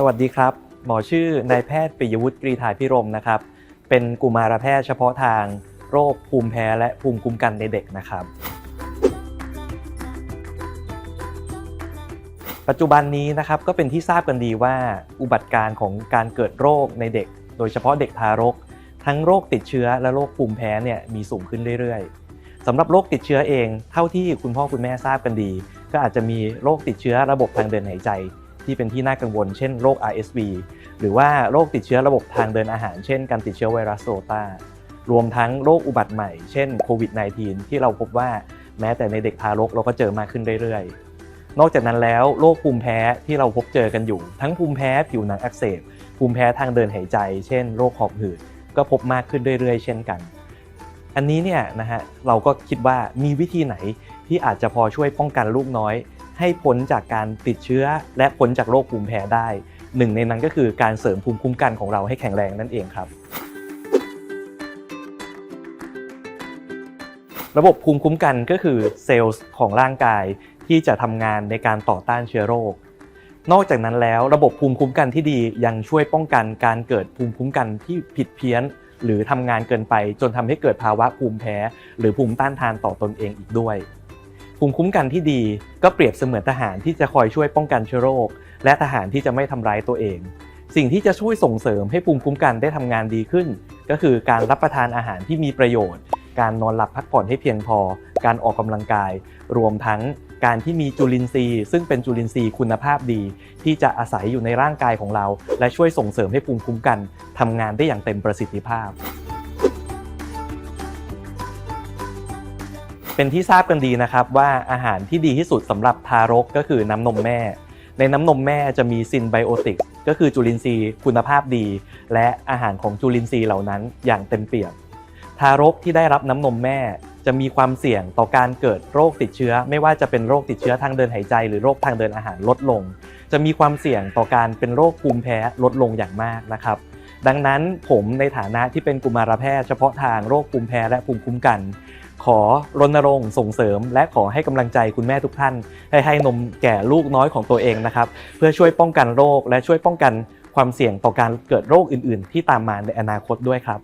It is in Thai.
สวัสดีครับ หมอชื่อนายแพทย์ปิยวุฒิกรีธาพิรมนะครับ เป็นกุมารแพทย์เฉพาะทางโรคภูมิแพ้และภูมิคุ้มกันในเด็กนะครับ ปัจจุบันนี้นะครับก็เป็นที่ทราบกันดีว่าอุบัติการของการเกิดโรคในเด็ก โดยเฉพาะเด็กทารก ทั้งโรคติดเชื้อและโรคภูมิแพ้เนี่ยมีสูงขึ้นเรื่อยๆสำหรับโรคติดเชื้อเอง เท่าที่คุณพ่อคุณแม่ทราบกันดี ก็อาจจะมีโรคติดเชื้อระบบทางเดินหายใจ ที่เป็นที่น่ากังวล เช่นโรค RSV หรือว่าโรคติดเชื้อระบบทางเดินอาหาร เช่น การติดเชื้อไวรัสโรตารวมทั้งโรคอุบัติใหม่ เช่นโควิด -19 ที่เราพบว่าแม้แต่ในเด็กทารกเราก็เจอมากขึ้นเรื่อยๆ นอกจากนั้นแล้วโรคภูมิแพ้ที่เราพบเจอกันอยู่ ทั้งภูมิแพ้ผิวหนังอักเสบ ภูมิแพ้ทางเดินหายใจ เช่นโรคหอบหืด ก็พบมากขึ้นเรื่อยๆ เช่นกัน อันนี้เนี่ยนะฮะเราก็คิดว่ามีวิธีไหนที่อาจจะพอช่วยป้องกันลูกน้อย ให้พ้นจากการติดเชื้อ และพ้นจากโรคภูมิแพ้ได้ หนึ่งในนั้นก็คือการเสริมภูมิคุ้มกันของเราให้แข็งแรงนั่นเองครับ ระบบภูมิคุ้มกันก็คือเซลล์ของร่างกายที่จะทำงานในการต่อต้านเชื้อโรค นอกจากนั้นแล้วระบบภูมิคุ้มกันที่ดียังช่วยป้องกันการเกิดภูมิคุ้มกันที่ผิดเพี้ยน หรือทำงานเกินไปจนทำให้เกิดภาวะภูมิแพ้ หรือภูมิต้านทานต่อตนเองอีกด้วย ภูมิคุ้มกันที่ดีก็เปรียบเสมือนทหารที่จะคอยช่วยป้องกันเชื้อโรค และทหารที่จะไม่ทำร้ายตัวเอง สิ่งที่จะช่วยส่งเสริมให้ภูมิคุ้มกันได้ทำงานดีขึ้น ก็คือการรับประทานอาหารที่มีประโยชน์ การนอนหลับพักผ่อนให้เพียงพอ การออกกำลังกาย รวมทั้งการที่มีจุลินทรีย์ ซึ่งเป็นจุลินทรีย์คุณภาพดี ที่จะอาศัยอยู่ในร่างกายของเรา และช่วยส่งเสริมให้ภูมิคุ้มกันทำงานได้อย่างเต็มประสิทธิภาพ เป็นที่ทราบกันดีนะครับว่าอาหารที่ดีที่สุดสำหรับทารกก็คือน้ำนมแม่ ในน้ำนมแม่จะมีซินไบโอติกก็คือจุลินทรีย์คุณภาพดี และอาหารของจุลินทรีย์เหล่านั้นอย่างเต็มเปี่ยมทารกที่ได้รับน้ำนมแม่จะมีความเสี่ยงต่อการเกิดโรคติดเชื้อ ไม่ว่าจะเป็นโรคติดเชื้อทางเดินหายใจ หรือโรคทางเดินอาหารลดลง จะมีความเสี่ยงต่อการเป็นโรคภูมิแพ้ลดลงอย่างมากนะครับ ดังนั้นผมในฐานะที่เป็นกุมารแพทย์เฉพาะทางโรคภูมิแพ้และภูมิคุ้มกัน ขอรณรงค์ส่งเสริม และขอให้กำลังใจคุณแม่ทุกท่าน ให้ให้นมแก่ลูกน้อยของตัวเองนะครับ เพื่อช่วยป้องกันโรคและช่วยป้องกันความเสี่ยงต่อการเกิดโรคอื่น ๆ ที่ตามมาในอนาคตด้วยครับ